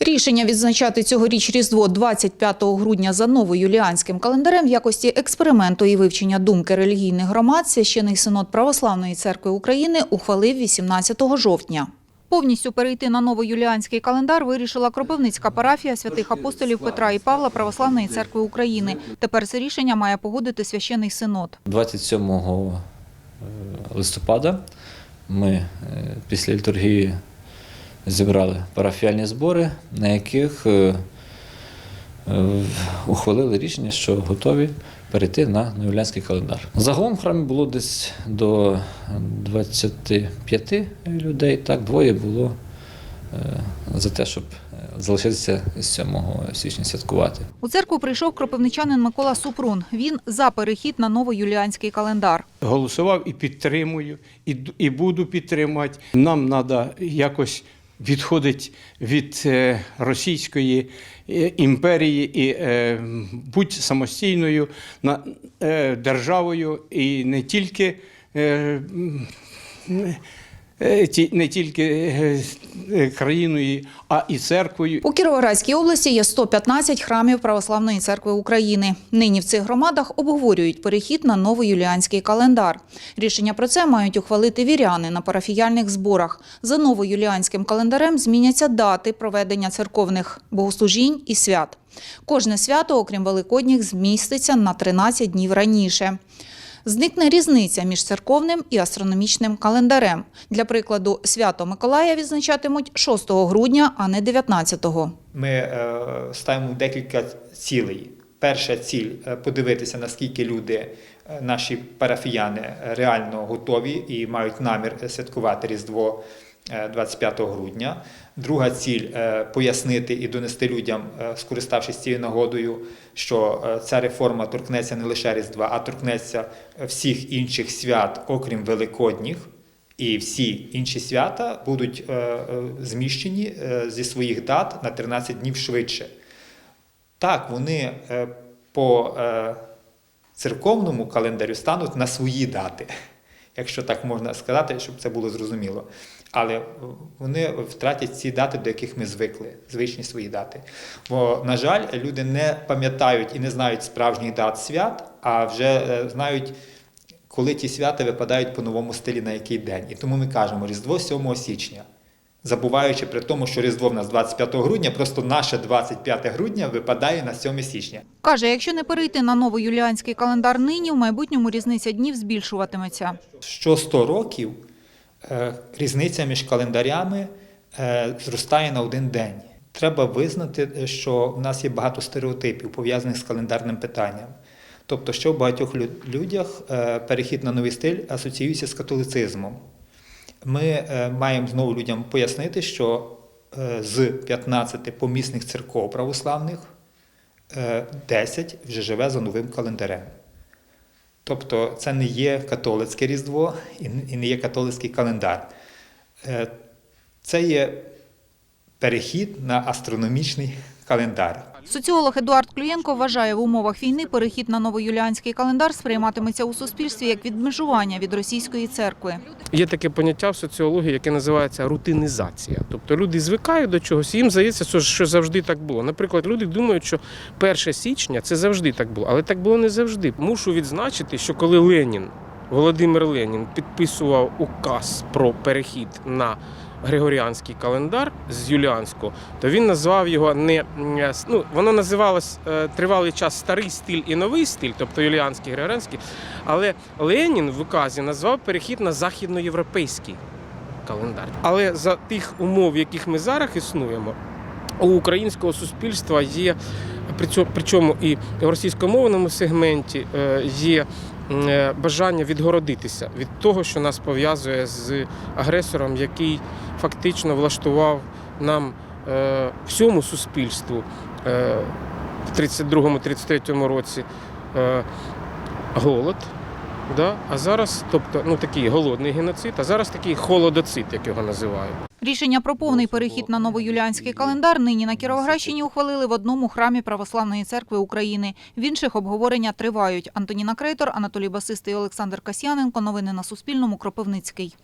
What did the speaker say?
Рішення відзначати цьогоріч Різдво 25 грудня за новоюліанським календарем в якості експерименту і вивчення думки релігійних громад священий синод Православної церкви України ухвалив 18 жовтня. Повністю перейти на новоюліанський календар вирішила Кропивницька парафія святих апостолів Петра і Павла Православної церкви України. Тепер це рішення має погодити священий синод. 27 е, листопада ми е, після літургії зібрали парафіальні збори, на яких е, е, ухвалили рішення, що готові перейти на новоюліанський календар. Загалом в храмі було десь до 25 людей, так, двоє було е, за те, щоб залишитися з 7 січня святкувати. У церкву прийшов кропивничанин Микола Супрун. Він за перехід на новоюліанський календар. голосував і підтримую, і, і буду підтримувати. Нам треба якось відходити від е, Російської е, імперії і будь самостійною е, державою і не тільки. Е, не тільки е, е, країною, а і церквою. У Кіровоградській області є 115 храмів Православної церкви України. Нині в цих громадах обговорюють перехід на новоюліанський календар. Рішення про це мають ухвалити віряни на парафіяльних зборах. За новоюліанським календарем зміняться дати проведення церковних богослужінь і свят. Кожне свято, окрім Великодніх, зміститься на 13 днів раніше. Зникне різниця між церковним і астрономічним календарем. Для прикладу, свято Миколая відзначатимуть 6 грудня, а не 19-го. Ми е, ставимо декілька цілей. Перша ціль е, подивитися, наскільки люди, е, наші парафіяни, реально готові і мають намір святкувати Різдво 25 грудня. Друга ціль е, пояснити і донести людям, е, скориставшись цією нагодою, що е, ця реформа торкнеться не лише Різдва, а торкнеться е, всіх інших свят, окрім Великодніх. І всі інші свята будуть е, е, зміщені е, зі своїх дат на 13 днів швидше. Так, вони е, по е, церковному календарю стануть на свої дати, якщо так можна сказати, щоб це було зрозуміло. Але е, вони втратять ці дати, до яких ми звикли, звичні свої дати. Бо, на жаль, люди не пам'ятають і не знають справжніх дат свят, а вже е, знають коли ті свята випадають по новому стилі на який день. І тому ми кажемо Різдво 7 січня, забуваючи при тому, що Різдво в нас 25 грудня, просто наше 25 грудня випадає на 7 січня. Каже, якщо не перейти на новоюліанський календар нині, в майбутньому різниця днів збільшуватиметься. Що 100 років е, різниця між календарями е, зростає на один день. Треба визнати, е, що в нас є багато стереотипів, пов'язаних з календарним питанням. Тобто, що в багатьох людях перехід на новий стиль асоціюється з католицизмом. Ми е, маємо знову людям пояснити, що е, з 15 помісних церков православних е, 10 вже живе за новим календарем. Тобто це не є католицьке Різдво і не є католицький календар. Е, Це є перехід на астрономічний календар. Соціолог Едуард Клюєнко вважає, в умовах війни перехід на новоюліанський календар сприйматиметься у суспільстві як відмежування від російської церкви. Є таке поняття в соціології, яке називається рутинізація. Тобто люди звикають до чогось, їм здається, що- завжди так було. Наприклад, люди думають, що 1 січня це завжди так було, але так було не завжди. Мушу відзначити, що коли Ленін, Володимир Ленін підписував указ про перехід на Григоріанський календар з Юліанського, то він назвав його не ну, воно називалось е, тривалий час старий стиль і новий стиль, тобто Юліанський, Григоріанський. Але Ленін в указі назвав перехід на західноєвропейський календар. Але за тих умов, в яких ми зараз існуємо, у українського суспільства є причому і в російськомовному сегменті е, є е, бажання відгородитися від того, що нас пов'язує з агресором, який фактично влаштував нам е, всьому суспільству в 32-33 році голод. Да? А зараз, тобто, ну такий голодний геноцид, а зараз такий холодоцид, як його називають. Рішення про повний перехід на новоюліанський календар нині на Кіровоградщині ухвалили в одному храмі Православної церкви України. В інших обговорення тривають. Антоніна Крейтор, Анатолій Басистий, Олександр Касьяненко. Новини на Суспільному. Кропивницький.